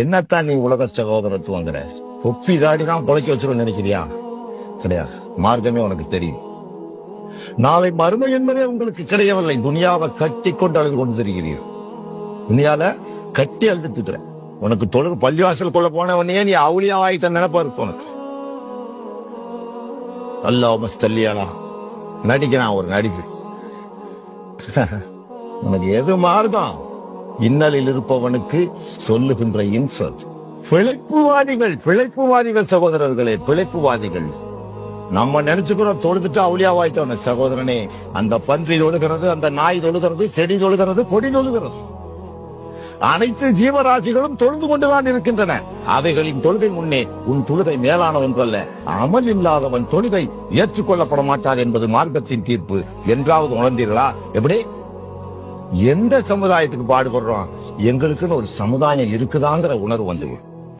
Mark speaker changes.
Speaker 1: என்னத்தான் நீ உலக சகோதரத்துவங்கிற ஒப்பி தாடி தான் பொழைக்க வச்சிருன்னு நினைக்கிறியா? கிடையாது. மார்க்கமே உனக்கு தெரியும். நாளை மருமை என்பதே உங்களுக்கு கிடையவில்லை. துனியாவை கட்டி கொண்டு அழுது கொண்டு தெரிகிறீர்கள் துனியால கட்டி அழுதுட்டு உனக்கு தொழுகு பள்ளிவாசல் கொள்ள போனவனே நீ அவுளியா ஆயிட்ட நினைப்பா இருக்கும் உனக்கு. அல்லாஹ் மஸ்தல்லியாலா நடிக்கிறான் ஒரு நடிப்பு உனக்கு எது மாறுதான் இன்னலில் இருப்பவனுக்கு சொல்லுகின்ற இன்சல் பிழைப்புவாதிகள் பிழைப்புவாதிகள் சகோதரர்களே பிழைப்புவாதிகள். நம்ம நினைச்சுக்கிறோம் தொழுதுட்டு அவுளியாவாயிட்டோம் சகோதரனே அந்த பன்றி தொழுகிறது அந்த நாய் தொழுகிறது செடி தொழுகிறது கொடி தொழுகிறது. அனைத்து ஜீவராசிகளும் தொழுது கொண்டுதான் இருக்கின்றன. அவைகளின் தொழுகை முன்னே உன் தொழுகை மேலான ஒன்றல்ல அமல் இல்லாதவன் தொழுகை ஏற்றுக்கொள்ளப்பட மாட்டார் என்பது மார்க்கத்தின் தீர்ப்பு. என்றாவது உணர்ந்தீர்களா? எப்படி? எந்த சமுதாயத்துக்கு பாடுபடுறோம்? எங்களுக்குன்னு ஒரு சமுதாயம் இருக்குதாங்கிற உணர்வு வந்து